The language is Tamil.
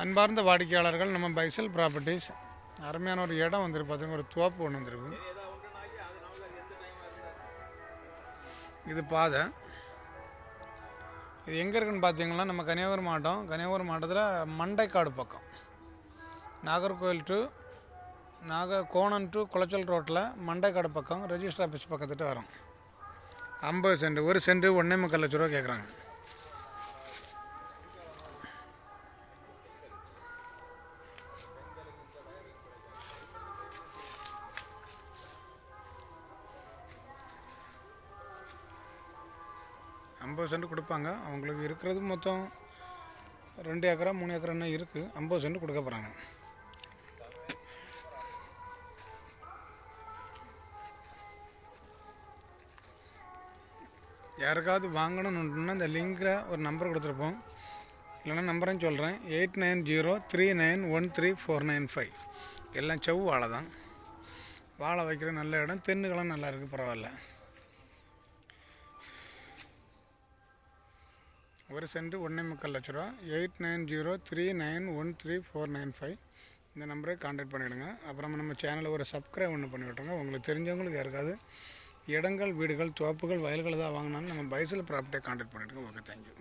அன்பார்ந்த வாடிக்கையாளர்கள் நம்ம பைசல் ப்ராப்பர்ட்டிஸ். அருமையான ஒரு இடம் வந்துருக்கு பார்த்தீங்கன்னா ஒரு தோப்பு ஒன்று வந்துருக்கு. இது பாதை. இது எங்கே இருக்குன்னு பார்த்தீங்கன்னா நம்ம கன்னியாகுமரி மாவட்டம். கன்னியாகுமரி மாவட்டத்தில் மண்டைக்காடு பக்கம். நாகர்கோவில் டு நாக கோணம் டு குளச்சல் ரோட்டில் மண்டைக்காடு பக்கம் ரெஜிஸ்டர் ஆஃபீஸ் பக்கத்துட்டு வரோம். ஐம்பது சென்ட் ஒரு சென்ட் ஒன்றே முக்கால் லட்ச ரூபா கேட்குறாங்க ஐம்பது சென்ட் கொடுப்பாங்க. அவங்களுக்கு இருக்கிறது மொத்தம் ரெண்டு ஏக்கரா மூணு ஏக்கரான்னு இருக்குது ஐம்பது சென்ட் கொடுக்க போகிறாங்க யாருக்காவது வாங்கணும்னுன்னா இந்த லிங்கில் ஒரு நம்பர் கொடுத்துருப்போம். இல்லைன்னா நம்பரையும் சொல்கிறேன் eight nine zero three nine one three four nine five. எல்லாம் செவ் வாழை தான். வாழை வைக்கிற நல்ல இடம். தென்னுகளும் நல்லா இருக்குது பரவாயில்ல. ஒரு சென்ட் ஒன்றே முக்கால் லட்ச ரூபா. Eight nine zero three nine one three four nine five. இந்த நம்பரை காண்டாக்ட் பண்ணிவிடுங்க அப்புறம் நம்ம சேனலில் ஒரு சப்ஸ்கிரைப் ஒன்று பண்ணி விட்ருங்க உங்களுக்கு தெரிஞ்சவங்களுக்கு யாருக்காவது இடங்கள் வீடுகள் தோப்புகள் வயல்கள் தான் வாங்கினாலும் நம்ம பைசல் ப்ராப்பர்ட்டியை காண்டாக்ட் பண்ணிவிடுங்க ஓகே தேங்க்யூ